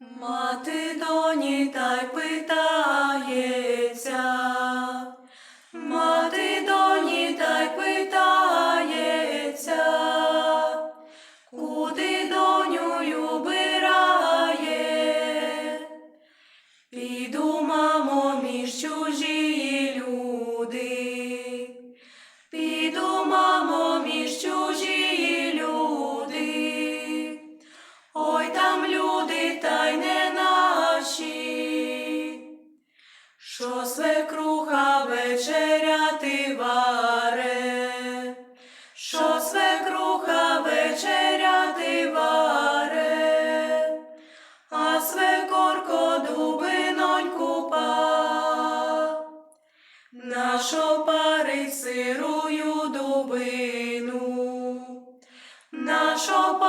Мати доні та й питається, мати доні та й питається, куди доню убирає. Піду, мамо, між чужі люди, піду, мамо, між чужі люди. Ой там люди, та що свекруха вечеряти варе, що свекруха вечеряти варе, а свекорко дубиноньку па, нашо пари сирую дубину, нашо пари